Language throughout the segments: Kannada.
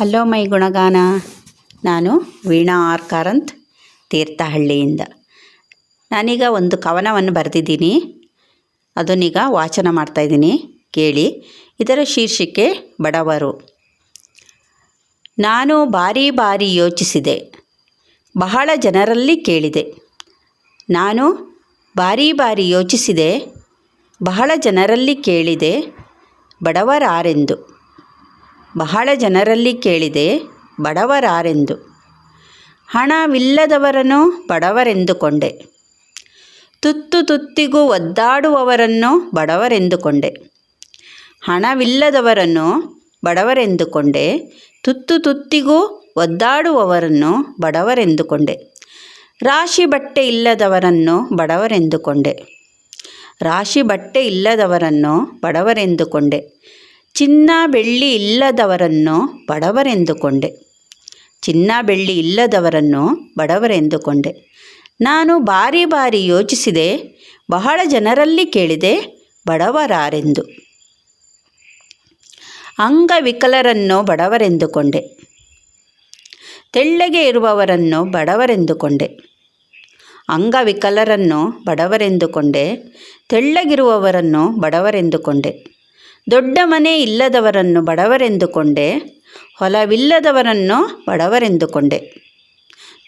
ಹಲೋ ಮೈ ಗುಣಗಾನ. ನಾನು ವೀಣಾ ಆರ್ ಕಾರಂತ್ ತೀರ್ಥಹಳ್ಳಿಯಿಂದ. ನಾನೀಗ ಒಂದು ಕವನವನ್ನು ಬರೆದಿದ್ದೀನಿ. ಅದನ್ನೀಗ ವಾಚನ ಮಾಡ್ತಾಯಿದ್ದೀನಿ ಕೇಳಿ, ಇದರ ಶೀರ್ಷಿಕೆ ಬಡವರು. ನಾನು ಬಾರಿ ಬಾರಿ ಯೋಚಿಸಿದೆ. ಬಹಳ ಜನರಲ್ಲಿ ಕೇಳಿದೆ. ನಾನು ಬಾರಿ ಬಾರಿ ಯೋಚಿಸಿದೆ. ಬಹಳ ಜನರಲ್ಲಿ ಕೇಳಿದೆ. ಬಡವರಾರೆಂದು. ಬಹಳ ಜನರಲ್ಲಿ ಕೇಳಿದೆ, ಬಡವರಾರೆಂದು. ಹಣವಿಲ್ಲದವರನ್ನು ಬಡವರೆಂದುಕೊಂಡೆ. ತುತ್ತು ತುತ್ತಿಗೂ ಒದ್ದಾಡುವವರನ್ನು ಬಡವರೆಂದುಕೊಂಡೆ. ಹಣವಿಲ್ಲದವರನ್ನು ಬಡವರೆಂದುಕೊಂಡೆ. ತುತ್ತು ತುತ್ತಿಗೂ ಒದ್ದಾಡುವವರನ್ನು ಬಡವರೆಂದುಕೊಂಡೆ. ರಾಶಿ ಬಟ್ಟೆ ಇಲ್ಲದವರನ್ನು ಬಡವರೆಂದುಕೊಂಡೆ. ರಾಶಿ ಬಟ್ಟೆ ಇಲ್ಲದವರನ್ನು ಬಡವರೆಂದುಕೊಂಡೆ. ಚಿನ್ನ ಬೆಳ್ಳಿ ಇಲ್ಲದವರನ್ನು ಬಡವರೆಂದುಕೊಂಡೆ. ಚಿನ್ನ ಬೆಳ್ಳಿ ಇಲ್ಲದವರನ್ನು ಬಡವರೆಂದುಕೊಂಡೆ. ನಾನು ಬಾರಿ ಬಾರಿ ಯೋಚಿಸಿದೆ, ಬಹಳ ಜನರಲ್ಲಿ ಕೇಳಿದೆ, ಬಡವರಾರೆಂದು. ಅಂಗವಿಕಲರನ್ನು ಬಡವರೆಂದುಕೊಂಡೆ. ತೆಳ್ಳಗೆ ಇರುವವರನ್ನು ಬಡವರೆಂದುಕೊಂಡೆ. ಅಂಗವಿಕಲರನ್ನು ಬಡವರೆಂದುಕೊಂಡೆ, ತೆಳ್ಳಗಿರುವವರನ್ನು ಬಡವರೆಂದುಕೊಂಡೆ. ದೊಡ್ಡ ಮನೆ ಇಲ್ಲದವರನ್ನು ಬಡವರೆಂದುಕೊಂಡೆ, ಹೊಲವಿಲ್ಲದವರನ್ನು ಬಡವರೆಂದುಕೊಂಡೆ.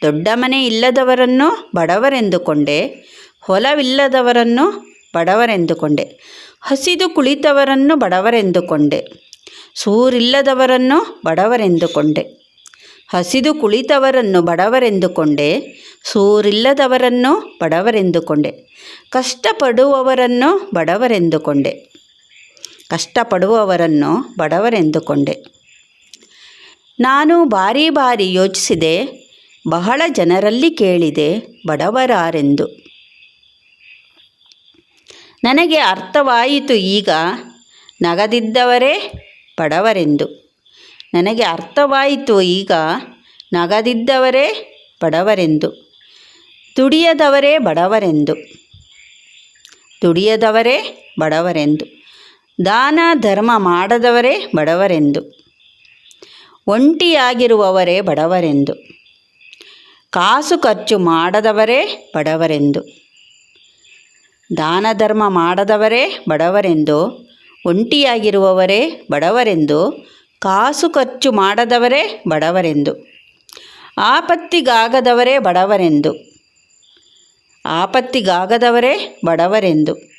ದೊಡ್ಡ ಮನೆ ಇಲ್ಲದವರನ್ನು ಬಡವರೆಂದುಕೊಂಡೆ, ಹೊಲವಿಲ್ಲದವರನ್ನು ಬಡವರೆಂದುಕೊಂಡೆ. ಹಸಿದು ಕುಳಿತವರನ್ನು ಬಡವರೆಂದುಕೊಂಡೆ, ಸೂರಿಲ್ಲದವರನ್ನು ಬಡವರೆಂದುಕೊಂಡೆ. ಹಸಿದು ಕುಳಿತವರನ್ನು ಬಡವರೆಂದುಕೊಂಡೆ, ಸೂರಿಲ್ಲದವರನ್ನು ಬಡವರೆಂದುಕೊಂಡೆ. ಕಷ್ಟಪಡುವವರನ್ನು ಬಡವರೆಂದುಕೊಂಡೆ. ಕಷ್ಟಪಡುವವರನ್ನು ಬಡವರೆಂದುಕೊಂಡೆ. ನಾನು ಬಾರಿ ಬಾರಿ ಯೋಚಿಸಿದೆ, ಬಹಳ ಜನರಲ್ಲಿ ಕೇಳಿದೆ, ಬಡವರಾರೆಂದು. ನನಗೆ ಅರ್ಥವಾಯಿತು ಈಗ, ನಗದಿದ್ದವರೇ ಬಡವರೆಂದು. ನನಗೆ ಅರ್ಥವಾಯಿತು ಈಗ, ನಗದಿದ್ದವರೇ ಬಡವರೆಂದು. ದುಡಿಯದವರೇ ಬಡವರೆಂದು. ದುಡಿಯದವರೇ ಬಡವರೆಂದು. ದಾನ ಧರ್ಮ ಮಾಡದವರೇ ಬಡವರೆಂದು. ಒಂಟಿಯಾಗಿರುವವರೇ ಬಡವರೆಂದು. ಕಾಸು ಖರ್ಚು ಮಾಡದವರೇ ಬಡವರೆಂದು. ದಾನ ಧರ್ಮ ಮಾಡದವರೇ ಬಡವರೆಂದು, ಒಂಟಿಯಾಗಿರುವವರೇ ಬಡವರೆಂದು, ಕಾಸು ಖರ್ಚು ಮಾಡದವರೇ ಬಡವರೆಂದು. ಆಪತ್ತಿಗಾಗದವರೇ ಬಡವರೆಂದು. ಆಪತ್ತಿಗಾಗದವರೇ ಬಡವರೆಂದು.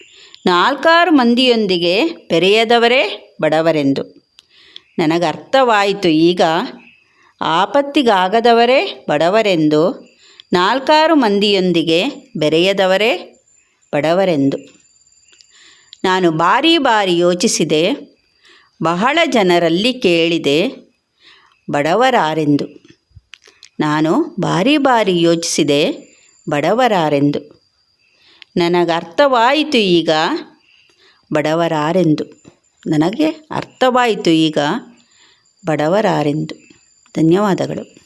ನಾಲ್ಕಾರು ಮಂದಿಯೊಂದಿಗೆ ಬೆರೆಯದವರೇ ಬಡವರೆಂದು. ನನಗೆ ಅರ್ಥವಾಯಿತು ಈಗ, ಆಪತ್ತಿಗಾಗದವರೇ ಬಡವರೆಂದು, ನಾಲ್ಕಾರು ಮಂದಿಯೊಂದಿಗೆ ಬೆರೆಯದವರೇ ಬಡವರೆಂದು. ನಾನು ಬಾರಿ ಬಾರಿ ಯೋಚಿಸಿದೆ, ಬಹಳ ಜನರಲ್ಲಿ ಕೇಳಿದೆ, ಬಡವರಾರೆಂದು. ನಾನು ಬಾರಿ ಬಾರಿ ಯೋಚಿಸಿದೆ, ಬಡವರಾರೆಂದು. ನನಗೆ ಅರ್ಥವಾಯಿತು ಈಗ. ಬಡವರಾರೆಂದು. ನನಗೆ ಅರ್ಥವಾಯಿತು ಈಗ. ಬಡವರಾರೆಂದು. ಧನ್ಯವಾದಗಳು.